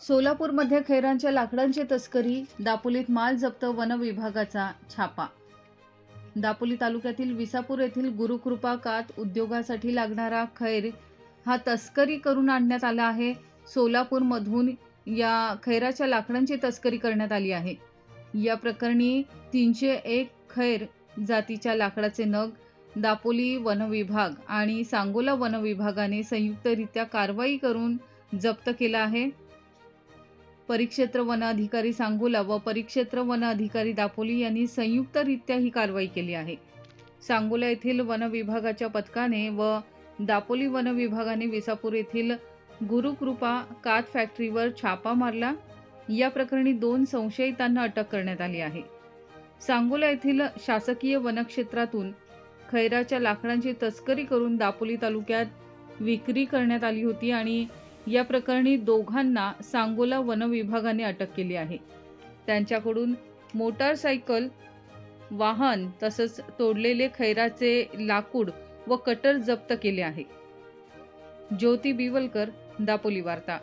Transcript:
सोलापूरमध्ये खैरांच्या लाकडांची तस्करी दापोलीत माल जप्त वन विभागाचा छापा. दापोली तालुक्यातील विसापूर येथील गुरुकृपा कात उद्योगासाठी लागणारा खैर हा तस्करी करून आणण्यात आला आहे. सोलापूरमधून या खैराच्या लाकडांची तस्करी करण्यात आली आहे. या प्रकरणी तीनशे एक खैर जातीच्या लाकडाचे नग दापोली वन विभाग आणि सांगोला वन विभागाने संयुक्तरित्या कारवाई करून जप्त केला आहे. परिक्षेत्र वन अधिकारी सांगोला व परिक्षेत्र वन अधिकारी दापोली यांनी संयुक्तरित्या ही कारवाई केली आहे. सांगोला येथील वन विभागाच्या पथकाने व दापोली वन विभागाने विसापूर येथील गुरुकृपा कात फॅक्टरीवर छापा मारला. या प्रकरणी दोन संशयितांना अटक करण्यात आली आहे. सांगोला येथील शासकीय वनक्षेत्रातून खैराच्या लाकडांची तस्करी करून दापोली तालुक्यात विक्री करण्यात आली होती आणि या प्रकरणी दोघांना सांगोला वनविभागाने अटक केली आहे. त्यांच्याकडून मोटारसायकल वाहन तसंच तोडलेले खैराचे लाकूड व कटर जप्त केले आहे. ज्योती बिवलकर दापोली वार्ता.